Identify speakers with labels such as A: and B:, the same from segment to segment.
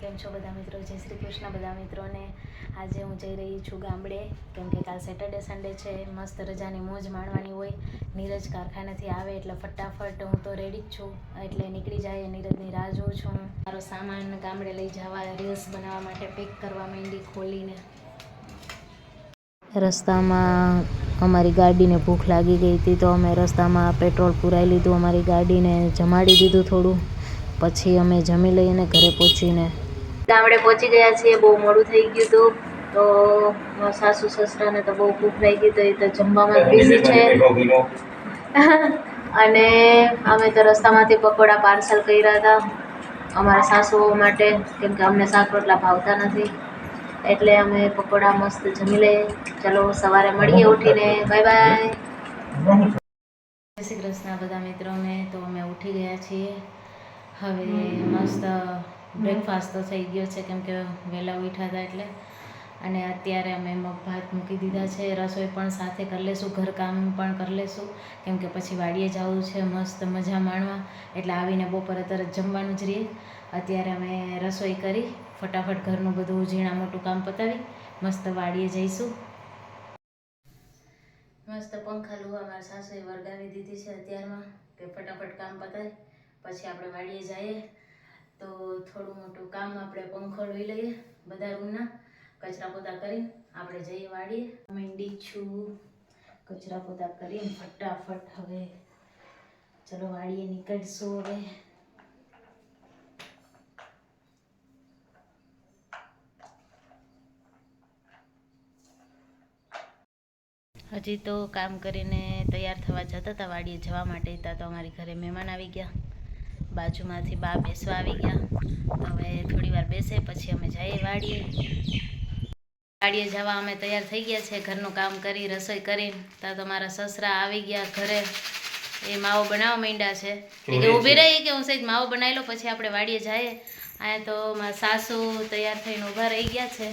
A: કેમ છો બધા મિત્રો? જય શ્રી કૃષ્ણ બધા મિત્રોને. આજે હું જઈ રહી છું ગામડે. કેમ કે કાલ સેટરડે સન્ડે છે. મસ્ત રજાની મોજ માણવાની હોય. નીરજ કારખાનેથી આવે એટલે ફટાફટ હું તો રેડી જ છું. એટલે નીકળી જાય, નીરજની રાહ જોઉં છું મારો સામાન ગામડે લઈ જવા રીલ્સ બનાવવા માટે પેક કરવા માંડી ખોલીને. રસ્તામાં અમારી ગાડીને ભૂખ લાગી ગઈ હતી તો અમે રસ્તામાં પેટ્રોલ પુરાઈ લીધું, અમારી ગાડીને જમાડી દીધું થોડું. પછી અમે જમી લઈને ઘરે પહોંચીને ગામડે પહોંચી ગયા છીએ બહુ મોડું થઈ ગયું હતું. તો સાસુ સસરાને તો બહુ ભૂખ લાગી તો એ તો જમવામાં બિઝી છે. અને અમે તો રસ્તામાંથી પકોડા પાર્સલ કર્યા હતા. અમારા સાસુઓ માટે કેમ કે અમને શાક રોટલા ભાવતા નથી. એટલે અમે પકોડા મસ્ત જમી લઈએ. ચલો સવારે મળીએ ઉઠીને. Bye bye. જય શ્રી કૃષ્ણ બધા મિત્રોને. તો અમે ઉઠી ગયા છીએ. હવે મસ્ત બ્રેકફાસ્ટ તો થઈ ગયો છે, કેમ કે વહેલા ઉઠ્યા હતા એટલે. અને અત્યારે અમે મગ ભાત મૂકી દીધા છે, રસોઈ પણ સાથે કરી લેશું, ઘરકામ પણ કરી લેશું. કેમ કે પછી વાડીએ જવું છે, મસ્ત મજા માણવા. એટલે આવીને બપોરે તરત જમવાનું જ રહીએ. અત્યારે અમે રસોઈ કરી, ફટાફટ ઘરનું બધું ઝીણા મોટું કામ પતાવી, મસ્ત વાડીએ જઈશું. મસ્ત પંખા લુવા મારા સાસુએ વળગાવી દીધી છે અત્યારમાં, કે ફટાફટ કામ પતાય. પછી આપણે વાડીએ જઈએ. તો થોડું મોટું કામ આપણે પંખો લઈ લઈએ બધા રૂમના. કચરા પોતા કરી આપણે જઈએ વાડીએ મીંડી છું. કચરા પોતા કરીને ફટાફટ હવે ચલો વાડીએ નીકળશું હવે. હજી તો કામ કરીને તૈયાર થવા જતા હતા, વાડીએ જવા માટે. હતા તો અમારી ઘરે મહેમાન આવી ગયા. બાજુમાંથી બા બેસવા આવી ગયા. હવે થોડી વાર બેસે પછી અમે જઈએ વાડીએ. વાડીએ જવા અમે તૈયાર થઈ ગયા છે ઘરનું કામ કરી રસોઈ કરીને. ત્યાં તો મારા સસરા આવી ગયા ઘરે. એ માવો બનાવવા માંડ્યા છે. કે ઊભી રહી કે હું સહેજ માવો બનાવી લો પછી આપણે વાડીએ જઈએ. અહીંયા તો મારા સાસુ તૈયાર થઈને ઊભા રહી ગયા છે.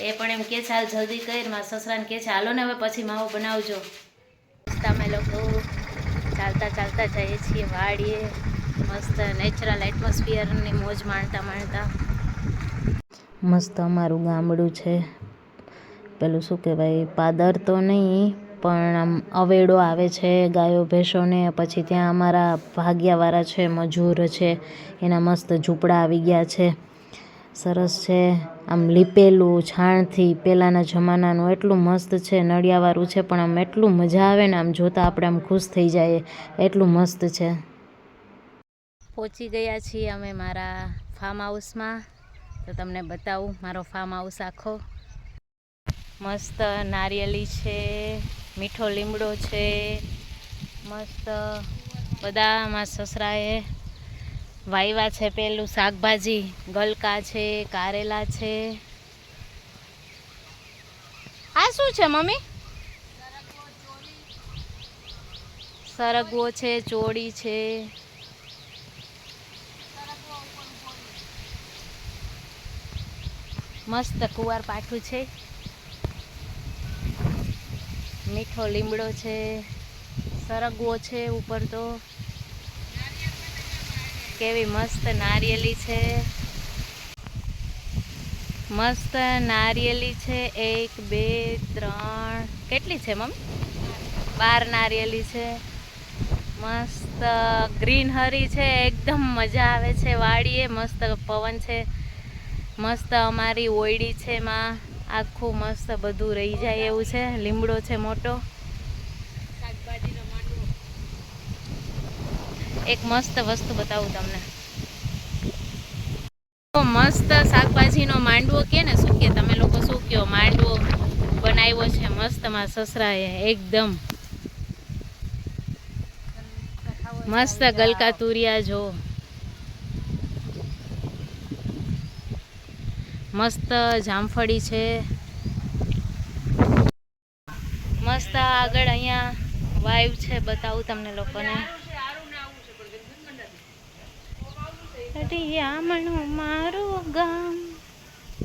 A: એ પણ એમ કે છે હાલ જલ્દી કરી. મારા સસરાને કે છે હાલો ને હવે પછી માવો બનાવજો. અમે લોકો ચાલતા ચાલતા જઈએ છીએ વાડીએ, મસ્ત નેચરલ એટમોસ્ફિયરની મોજ માણતા માણતા. મસ્ત અમારું ગામડું છે. પેલું શું કહેવાય, પાદર તો નહીં, પણ આમ અવેડો આવે છે, ગાયો, ભેંસોને, પછી ત્યાં અમારા ભાગ્યાવાળા છે, મજૂર છે, એના મસ્ત ઝૂંપડા આવી ગયા છે. સરસ છે. આમ લીપેલું, છાણથી પહેલાંના જમાનાનું એટલું મસ્ત છે, નળિયાવાળું છે, પણ આમ એટલું મજા આવે ને, આમ જોતાં આપણે આમ ખુશ થઈ જાય. એટલું મસ્ત છે. પહોંચી ગયા છીએ અમે મારા ફાર્મ હાઉસમાં તો તમને બતાવું મારો ફાર્મ હાઉસ આખો. મસ્ત નારિયેલી છે, મીઠો લીમડો છે, મસ્ત બધા મારા સસરાએ વાયવા છે પેલું, શાકભાજી, ગલકા છે, કારેલા છે. આ શું છે, મમ્મી? સરગવો છે, ચોળી છે. મસ્ત કુવાર પાઠું છે. મીઠો લીમડો છે. સરગવો છે ઉપર તો. કેવી મસ્ત નારિયેલી છે. મસ્ત નારિયેલી છે. એક, બે, ત્રણ. કેટલી છે, મમ્મી? બાર નારિયેલી છે. મસ્ત ગ્રીન હરી છે. એકદમ મજા આવે છે. વાડીએ મસ્ત પવન છે. મસ્ત અમારી ઓયડી છે એમાં આખું મસ્ત બધું રહી જાય એવું છે. લીમડો છે મોટો. એક મસ્ત વસ્તુ બતાવું તમને. મસ્ત શાકભાજીનો માંડવો કે ને, શું કે તમે લોકો શું કહો? માંડવો બનાવ્યો છે મસ્ત મારા સસરાએ, એકદમ. મસ્ત ગલકા તુરિયા જો. મસ્ત જામફળી છે. મસ્ત આગળ અહીંયા વાઈવ છે બતાવું તમને લોકોને. રિયામણું મારું ગામ,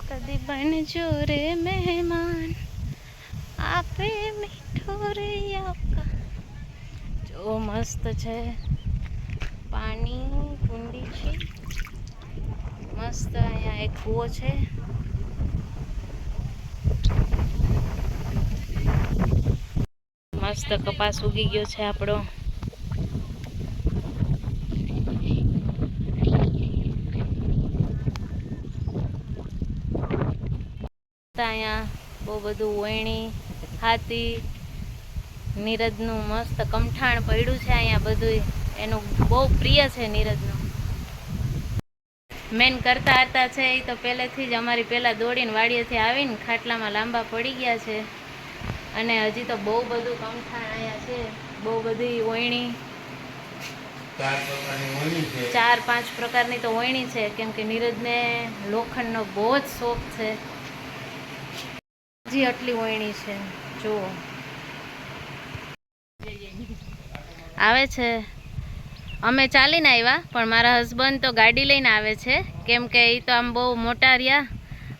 A: કદી બનજો રે મહેમાન. આપે મીઠો રે જો મસ્ત છે. પાણી કુંડી છે. મસ્ત અહીંયા એક કૂવો છે. મસ્ત કપાસ ઉગી ગયો છે આપણો. અહીંયા. બહુ બધું વહેણી હાથી નીરજનું મસ્ત કમઠાણ પડ્યું છે અહીંયા બધું એનું બહુ પ્રિય છે નીરજનું. મેન કરતા હતા છે એ તો પહેલેથી જ અમારી પહેલાં દોડીને વાડીએથી આવીને ખાટલામાં લાંબા પડી ગયા છે. અને હજી તો બહુ બધું કમઠાણ અહીંયા છે. બહુ બધી ઓયણી
B: ચાર
A: પાંચ પ્રકારની તો ઓયણી છે. કેમ કે નીરજને લોખંડનો બહુ જ શોખ છે. હજી આટલી ઓયણી છે. જુઓ. આવે છે. અમે ચાલીને આવ્યા પણ મારા હસબન્ડ તો ગાડી લઈને આવે છે. કેમ કે એ તો આમ બહુ મોટા રહ્યા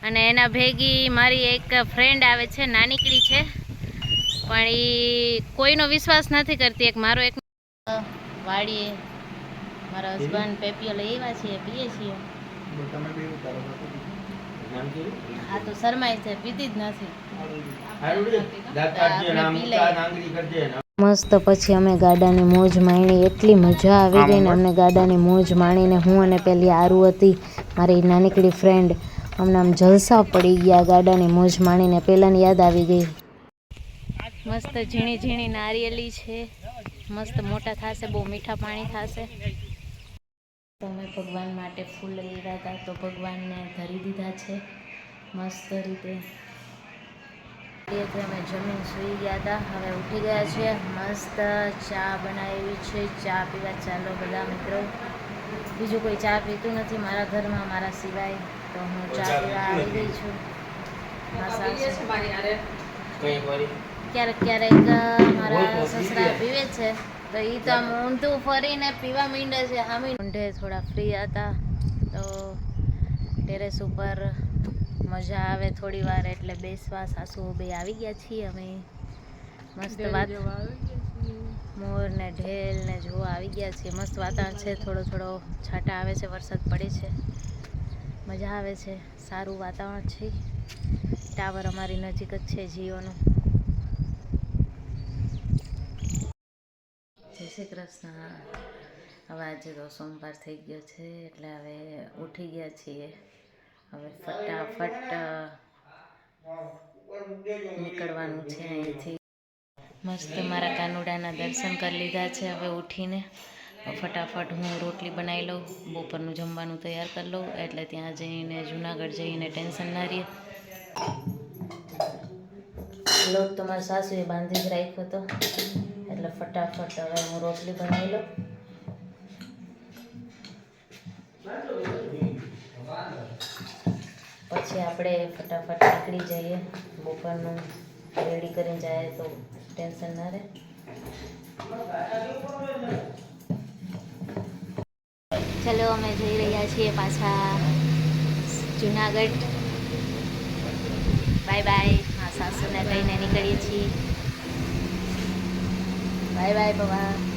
A: અને એના ભેગી મારી એક ફ્રેન્ડ આવે છે નાનીકડી છે. પણ એ કોઈનો વિશ્વાસ નથી કરતી એક મારો એક વાડીએ મારા હસબન્ડ પેપીઓ લઈ આવ્યા છીએ પીએ છીએ? આ તો શરમાય છે પીતી જ નથી. મસ્ત પછી અમે ગાડાની મોજ માણી એટલી મજા આવી ગઈ ને અમને ગાડાની મોજ માણીને હું અને પેલી આરુ હતી મારી નાનીકડી ફ્રેન્ડ અમને આમ જલસા પડી ગયા ગાડાની મોજ માણીને પહેલાંની યાદ આવી ગઈ મસ્ત ઝીણી ઝીણી નારિયેલી છે મસ્ત મોટા થશે બહુ મીઠા પાણી થશે તો અમે ભગવાન માટે ફૂલ લીધા હતા તો ભગવાનને ધરી દીધા છે. મસ્ત રીતે. રીતે અમે જમીન સૂઈ ગયા હતા. હવે ઉઠી ગયા છે મસ્ત ચા બનાવી છે. ચા પીવા ચાલો બધા મિત્રો. બીજું કોઈ ચા પીતું નથી મારા ઘરમાં મારા સિવાય. તો હું ચા પીવા આવી ગઈ છું? ક્યારેક ક્યારેક મારા સસરા પીવે છે. તો એ તો ઊંધું ફરીને પીવા માંડે છે. હામી ઊંઢે થોડા ફ્રી હતા. તો ટેરેસ ઉપર મજા આવે થોડી વાર એટલે બેસવા. સાસુ બે આવી ગયા છીએ અમે. મસ્ત વાત મોર ને ઢેલ ને જોવા આવી ગયા છીએ. મસ્ત વાતાવરણ છે. થોડો થોડો છાંટા આવે છે. વરસાદ પડે છે. મજા આવે છે. સારું વાતાવરણ છે. ટાવર અમારી નજીક જ છે જીઓનું. શ્રી કૃષ્ણ. હવે આજે તો સોમવાર થઈ ગયો છે, એટલે હવે ઉઠી ગયા છીએ. હવે ફટાફટ નીકળવાનું છે અહીંથી. મસ્ત મારા કાનુડાના દર્શન કરી લીધા છે હવે ઉઠીને. ફટાફટ હું રોટલી બનાવી લઉં, બપોરનું જમવાનું તૈયાર કરી લઉં, એટલે ત્યાં જઈને જુનાગઢ જઈને ટેન્શન ના રહીએ લોટ તો મારા સાસુએ બાંધી જ રાખ્યો હતો એટલે ફટાફટ હવે હું રોટલી બનાવી લઉં. પછી આપણે ફટાફટ નીકળી જઈએ. બપોરનું રેડી કરીને જાય તો ટેન્શન ના રહે. ચલો, અમે જઈ રહ્યા છીએ પાછા જુનાગઢ. બાય બાય હા સાસુને કહીને નીકળીએ છીએ. બાય બાય બાબા